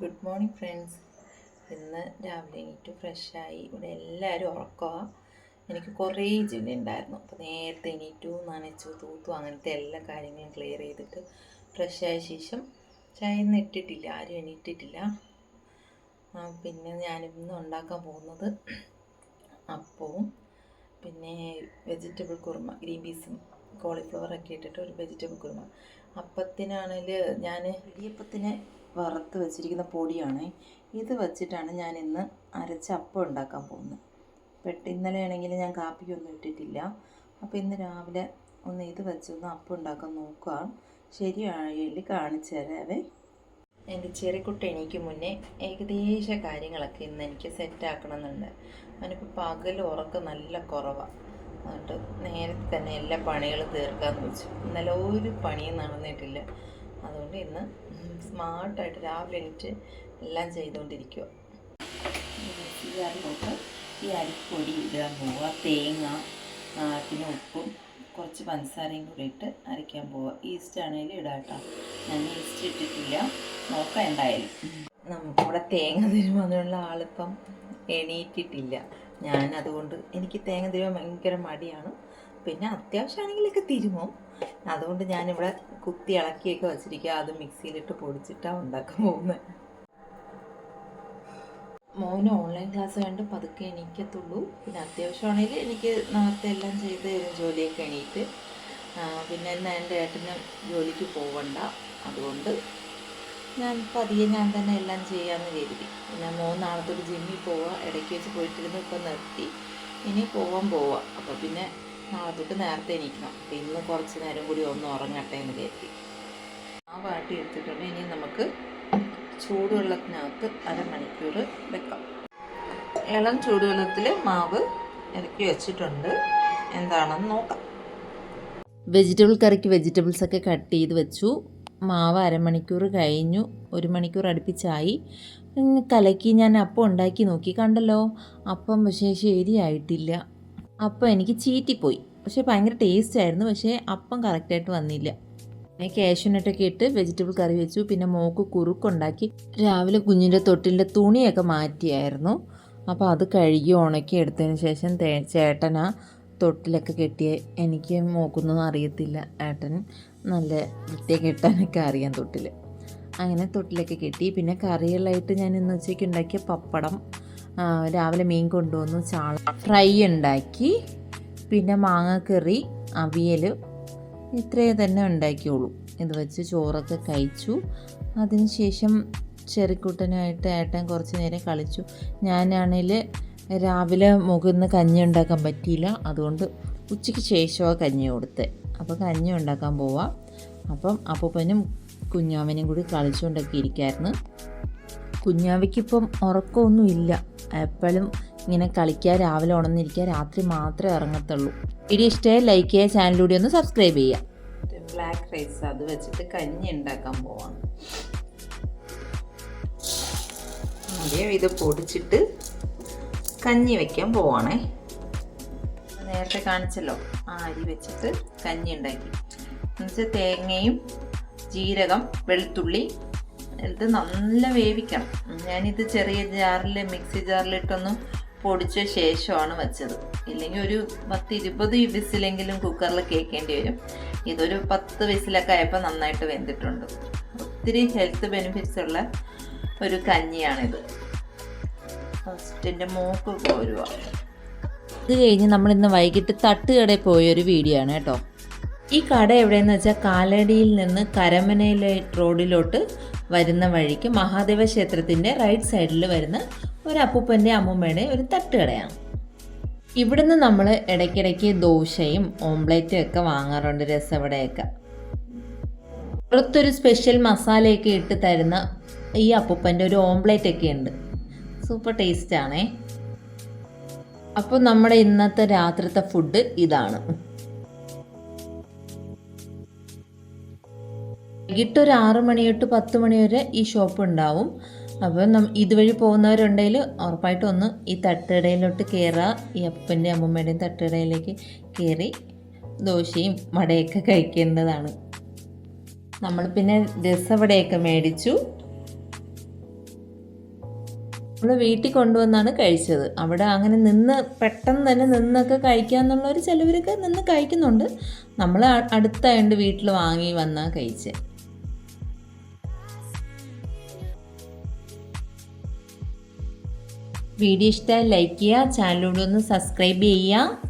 Good morning friends ഇന്ന് രാവിലെ എണീറ്റ് ഫ്രഷായി ഇവിടെ എല്ലാവരും ഉറക്കുക എനിക്ക് കുറേ ജോലി ഉണ്ടായിരുന്നു അപ്പോൾ നേരത്തെ എണീറ്റു നനച്ചു തൂത്തു അങ്ങനത്തെ എല്ലാ കാര്യങ്ങളും ക്ലിയർ ചെയ്തിട്ട് ഫ്രഷായ ശേഷം ചായ ഒന്നും ഇട്ടിട്ടില്ല ആരും എണീറ്റിട്ടില്ല. പിന്നെ ഞാനിന്ന് ഉണ്ടാക്കാൻ പോകുന്നത് അപ്പവും പിന്നെ വെജിറ്റബിൾ കുറുമ ഗ്രീൻ പീസും കോളിഫ്ലവറൊക്കെ ഇട്ടിട്ട് ഒരു വെജിറ്റബിൾ കുറുമ. അപ്പത്തിനാണെങ്കിൽ ഞാൻ ഇടിയപ്പത്തിന് വറുത്ത് വെച്ചിരിക്കുന്ന പൊടിയാണ്. ഇത് വെച്ചിട്ടാണ് ഞാൻ ഇന്ന് അരച്ച അപ്പം ഉണ്ടാക്കാൻ പോകുന്നത്. പെട്ട് ഇന്നലെ ആണെങ്കിൽ ഞാൻ കാപ്പിക്കൊന്നും ഇട്ടിട്ടില്ല. അപ്പോൾ ഇന്ന് രാവിലെ ഒന്ന് ഇത് വെച്ചൊന്ന് അപ്പം ഉണ്ടാക്കാൻ നോക്കുക. ശരിയായി കാണിച്ചു തരാവേ. എന്റെ ചെറിക്കുട്ടി എനിക്ക് മുന്നേ ഏകദേശ കാര്യങ്ങളൊക്കെ ഇന്ന് എനിക്ക് സെറ്റാക്കണം എന്നുണ്ട് അവനിപ്പോൾ പകൽ ഉറക്ക് നല്ല കുറവാണ് എന്നിട്ട് നേരത്തെ തന്നെ എല്ലാ പണികളും തീർക്കാമെന്ന് വെച്ചു. ഇന്നലെ ഒരു പണിയും നടന്നിട്ടില്ല. അതുകൊണ്ട് ഇന്ന് സ്മാർട്ടായിട്ട് രാവിലെ എണീറ്റ് എല്ലാം ചെയ്തുകൊണ്ടിരിക്കുക മിക്സിക്കാരിലോട്ട് ഈ അരിപ്പൊടി ഇടാൻ പോവുക തേങ്ങ പിന്നെ ഉപ്പും കുറച്ച് പഞ്ചസാരയും കൂടി ഇട്ട് അരയ്ക്കാൻ പോവുക. ഈസ്റ്റ് ആണെങ്കിലും ഇടാട്ടോ ഞാൻ ഈസ്റ്റ് ഇട്ടിട്ടില്ല. നോക്കാം എന്തായാലും. നമുക്കിവിടെ തേങ്ങ തിരുമാനുള്ള ആളിപ്പം എണീറ്റിട്ടില്ല. ഞാൻ അതുകൊണ്ട് എനിക്ക് തേങ്ങ തരുമ്പോൾ ഭയങ്കര മടിയാണ്. പിന്നെ അത്യാവശ്യമാണെങ്കിലൊക്കെ തിരുമും അതുകൊണ്ട് ഞാനിവിടെ കുത്തി ഇളക്കിയൊക്കെ വെച്ചിരിക്കുക അത് മിക്സിയിലിട്ട് പൊടിച്ചിട്ടാണ് ഉണ്ടാക്കാൻ പോകുന്നത് മോന് ഓൺലൈൻ ക്ലാസ് കണ്ട് പതുക്കെ എണീക്കത്തുള്ളൂ. പിന്നെ അത്യാവശ്യമാണെങ്കിൽ എനിക്ക് നേരത്തെ എല്ലാം ചെയ്ത് തരും. ജോലിയൊക്കെ എണീറ്റ്. പിന്നെ ഇന്ന് എന്റെ ഏട്ടന് ജോലിക്ക് പോവണ്ട. അതുകൊണ്ട് ഞാൻ പതിയെ ഞാൻ തന്നെ എല്ലാം ചെയ്യാമെന്ന് കരുതി. പിന്നെ മൂന്നാളത്തോട് ജിമ്മിൽ പോവുക ഇടയ്ക്ക് വെച്ച് പോയിട്ടിരുന്ന് ഇപ്പം നിർത്തി. ഇനി പോവാൻ പോവുക അപ്പോൾ പിന്നെ തൊട്ട് നേരത്തെ എണീക്കണം. ഇന്ന് കുറച്ച് നേരം കൂടി ഒന്ന് ഉറങ്ങട്ടെ എന്ന് കരുതി. ആ വാട്ടി എടുത്തിട്ടുണ്ട്. ഇനി നമുക്ക് ചൂടുവെള്ളത്തിനകത്ത് അരമണിക്കൂർ വെക്കാം. ഇളം ചൂടുവെള്ളത്തിൽ മാവ് ഇറക്കി വെച്ചിട്ടുണ്ട്. എന്താണെന്ന് നോക്കാം. വെജിറ്റബിൾ കറിക്ക് വെജിറ്റബിൾസ് ഒക്കെ കട്ട് ചെയ്ത് വെച്ചു. മാവ് അരമണിക്കൂർ കഴിഞ്ഞു. ഒരു മണിക്കൂർ അടുപ്പിച്ചായി. കലക്കി ഞാൻ അപ്പം ഉണ്ടാക്കി നോക്കി. കണ്ടല്ലോ? അപ്പം പക്ഷേ ശരിയായിട്ടില്ല. അപ്പം എനിക്ക് ചീറ്റിപ്പോയി. പക്ഷേ ഭയങ്കര ടേസ്റ്റ് ആയിരുന്നു. പക്ഷേ അപ്പം കറക്റ്റായിട്ട് വന്നില്ല. പിന്നെ കാഷ്യൂനട്ടൊക്കെ ഇട്ട് വെജിറ്റബിൾ കറി വെച്ചു. പിന്നെ മോക്ക് കുറുക്കുണ്ടാക്കി. രാവിലെ കുഞ്ഞിന്റെ തൊട്ടിന്റെ തുണിയൊക്കെ മാറ്റിയായിരുന്നു. അപ്പോൾ അത് കഴുകി ഉണക്കി എടുത്തതിന് ശേഷം ചേട്ടനാ തൊട്ടിലൊക്കെ കെട്ടിയ എനിക്ക് മോക്കൊന്നും അറിയത്തില്ല. ഏട്ടൻ നല്ല വൃത്തിയൊക്കെ കെട്ടാനൊക്കെ അറിയാം തൊട്ടിൽ അങ്ങനെ തൊട്ടിലൊക്കെ കെട്ടി. പിന്നെ കറികളായിട്ട് ഞാൻ ഇന്ന് ഉച്ചയ്ക്ക് ഉണ്ടാക്കിയ പപ്പടം. രാവിലെ മീൻ കൊണ്ടുവന്നു ചാള ഫ്രൈ ഉണ്ടാക്കി പിന്നെ മാങ്ങക്കറി അവിയൽ ഇത്രയേ തന്നെ ഉണ്ടാക്കിയുള്ളൂ. ഇത് വെച്ച് ചോറൊക്കെ കഴിച്ചു. അതിനുശേഷം ചെറിക്കുട്ടനായിട്ട് ഏട്ടൻ കുറച്ച് നേരം കളിച്ചു. ഞാനാണെങ്കിൽ രാവിലെ മുഖന്ന് കഞ്ഞി ഉണ്ടാക്കാൻ പറ്റിയില്ല. അതുകൊണ്ട് ഉച്ചയ്ക്ക് ശേഷമാണ് കഞ്ഞി കൊടുത്തത് അപ്പോൾ കഞ്ഞി ഉണ്ടാക്കാൻ പോവാം. അപ്പം അപ്പൂപ്പനും കുഞ്ഞാമനും കൂടി കളിച്ചുകൊണ്ടൊക്കെ ഇരിക്കായിരുന്നു. കുഞ്ഞാവയ്ക്കിപ്പം ഉറക്കമൊന്നുമില്ല. എപ്പോഴും ഇങ്ങനെ കളിക്കുക രാവിലെ ഉണർന്നിരിക്കുക രാത്രി മാത്രമേ ഇറങ്ങത്തുള്ളൂ. വീഡിയോ ഇഷ്ടമായി ലൈക്ക് ചെയ്യുക ചാനലിലൂടെ ഒന്ന് സബ്സ്ക്രൈബ് ചെയ്യുക. ബ്ലാക്ക് റൈസ് അത് വെച്ചിട്ട് കഞ്ഞി ഉണ്ടാക്കാൻ പോവാണ്. ആദ്യം ഇത് പൊടിച്ചിട്ട് കഞ്ഞി വെക്കാൻ പോവാണേ. നേരത്തെ കാണിച്ചല്ലോ ആ അരി വെച്ചിട്ട് കഞ്ഞി ഉണ്ടാക്കി. എന്നുവെച്ചാൽ തേങ്ങയും ജീരകം വെളുത്തുള്ളി ഇത് നല്ല വേവിക്കണം. ഞാനിത് ചെറിയ ജാറിൽ മിക്സി ജാറിലിട്ടൊന്ന് പൊടിച്ച ശേഷമാണ് വെച്ചത്. ഇല്ലെങ്കിൽ ഒരു പത്ത് ഇരുപത് വിസിലെങ്കിലും കുക്കറിൽ കേൾക്കേണ്ടി വരും. ഇതൊരു പത്ത് വിസിലൊക്കെ ആയപ്പോൾ നന്നായിട്ട് വെന്തിട്ടുണ്ട്. ഒത്തിരി ഹെൽത്ത് ബെനിഫിറ്റ്സ് ഉള്ള ഒരു കഞ്ഞിയാണിത്. ഫസ്റ്റിന്റെ മൂക്ക് പോരുക ഇത് കഴിഞ്ഞ് നമ്മളിന്ന് വൈകിട്ട് തട്ടുകടയിൽ പോയൊരു വീഡിയോ ആണ് കേട്ടോ. ഈ കട എവിടെയെന്ന് വെച്ചാൽ കാലടിയിൽ നിന്ന് കരമനയിലെ റോഡിലോട്ട് വരുന്ന വഴിക്ക് മഹാദേവ ക്ഷേത്രത്തിന്റെ റൈറ്റ് സൈഡിൽ വരുന്ന ഒരു അപ്പൂപ്പന്റെ അമ്മൂമ്മയുടെ ഒരു തട്ടുകടയാണ്. ഇവിടുന്ന് നമ്മൾ ഇടയ്ക്കിടയ്ക്ക് ദോശയും ഓംപ്ലേറ്റും ഒക്കെ വാങ്ങാറുണ്ട്. രസവടയൊക്കെ പുറത്തൊരു സ്പെഷ്യൽ മസാലയൊക്കെ ഇട്ട് തരുന്ന ഈ അപ്പൂപ്പന്റെ ഒരു ഓംപ്ലേറ്റ് ഒക്കെ ഉണ്ട്. സൂപ്പർ ടേസ്റ്റ് ആണേ. അപ്പോൾ നമ്മുടെ ഇന്നത്തെ രാത്രിത്തെ ഫുഡ് ഇതാണ്. വൈകിട്ട് ഒരു ആറ് മണി തൊട്ട് പത്ത് മണി വരെ ഈ ഷോപ്പ് ഉണ്ടാവും. അപ്പോൾ നം ഇതുവഴി പോകുന്നവരുണ്ടെങ്കിൽ ഉറപ്പായിട്ടും ഒന്ന് ഈ തട്ടുകടയിലോട്ട് കയറുക ഈ അപ്പന്റെ അമ്മമ്മയുടെയും തട്ടുകടയിലേക്ക് കയറി ദോശയും വടയൊക്കെ കഴിക്കേണ്ടതാണ്. നമ്മൾ പിന്നെ രസവടയൊക്കെ മേടിച്ചു. നമ്മൾ വീട്ടിൽ കൊണ്ടുവന്നാണ് കഴിച്ചത്. അവിടെ അങ്ങനെ നിന്ന് പെട്ടെന്ന് തന്നെ നിന്നൊക്കെ കഴിക്കുക എന്നുള്ളവർ ചിലവരൊക്കെ നിന്ന് കഴിക്കുന്നുണ്ട്. നമ്മൾ അടുത്തായതുകൊണ്ട് വീട്ടിൽ വാങ്ങി വന്നാൽ കഴിച്ചത് വീഡിയോ ഇഷ്ടമായി ലൈക്ക് ചെയ്യുക. ചാനലിലൂടെ ഒന്ന് സബ്സ്ക്രൈബ് ചെയ്യുക.